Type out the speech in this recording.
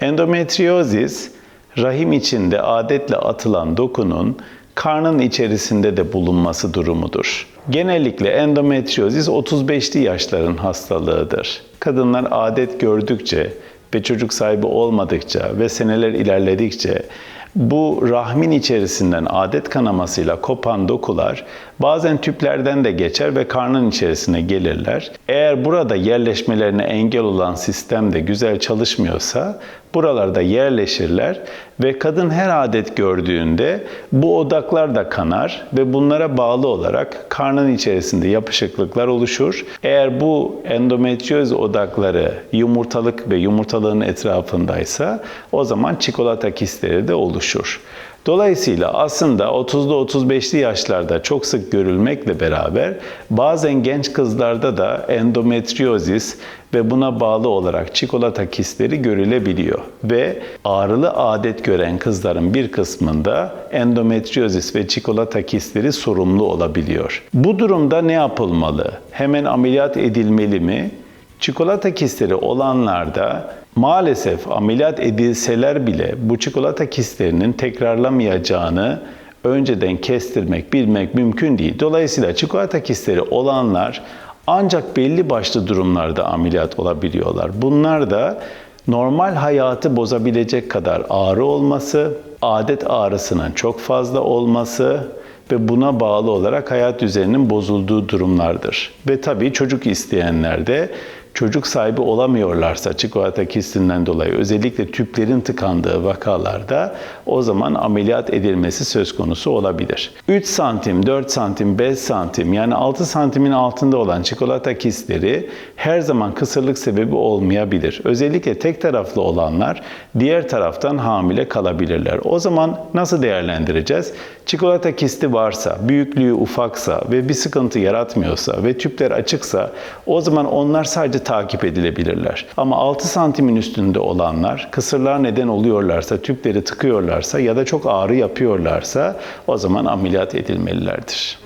Endometriozis, rahim içinde adetle atılan dokunun karnın içerisinde de bulunması durumudur. Genellikle endometriozis 35'li yaşların hastalığıdır. Kadınlar adet gördükçe ve çocuk sahibi olmadıkça ve seneler ilerledikçe bu rahmin içerisinden adet kanamasıyla kopan dokular bazen tüplerden de geçer ve karnın içerisine gelirler. Eğer burada yerleşmelerine engel olan sistem de güzel çalışmıyorsa buralarda yerleşirler ve kadın her adet gördüğünde bu odaklar da kanar ve bunlara bağlı olarak karnın içerisinde yapışıklıklar oluşur. Eğer bu endometrioz odakları yumurtalık ve yumurtalığın etrafındaysa o zaman çikolata kistleri de oluşur. Dolayısıyla aslında 30'lu 35'li yaşlarda çok sık görülmekle beraber bazen genç kızlarda da endometriozis ve buna bağlı olarak çikolata kistleri görülebiliyor. Ve ağrılı adet gören kızların bir kısmında endometriozis ve çikolata kistleri sorumlu olabiliyor. Bu durumda ne yapılmalı? Hemen ameliyat edilmeli mi? Çikolata kistleri olanlarda maalesef ameliyat edilseler bile bu çikolata kistlerinin tekrarlamayacağını önceden kestirmek, bilmek mümkün değil. Dolayısıyla çikolata kistleri olanlar ancak belli başlı durumlarda ameliyat olabiliyorlar. Bunlar da normal hayatı bozabilecek kadar ağrı olması, adet ağrısının çok fazla olması, ve buna bağlı olarak hayat düzeninin bozulduğu durumlardır. Ve tabii çocuk isteyenler de çocuk sahibi olamıyorlarsa çikolata kistinden dolayı özellikle tüplerin tıkandığı vakalarda o zaman ameliyat edilmesi söz konusu olabilir. 3 santim, 4 santim, 5 santim yani 6 santimin altında olan çikolata kistleri her zaman kısırlık sebebi olmayabilir. Özellikle tek taraflı olanlar diğer taraftan hamile kalabilirler. O zaman nasıl değerlendireceğiz? Çikolata kisti varsa, büyüklüğü ufaksa ve bir sıkıntı yaratmıyorsa ve tüpler açıksa o zaman onlar sadece takip edilebilirler. Ama 6 santimin üstünde olanlar kısırlar neden oluyorlarsa, tüpleri tıkıyorlarsa ya da çok ağrı yapıyorlarsa o zaman ameliyat edilmelilerdir.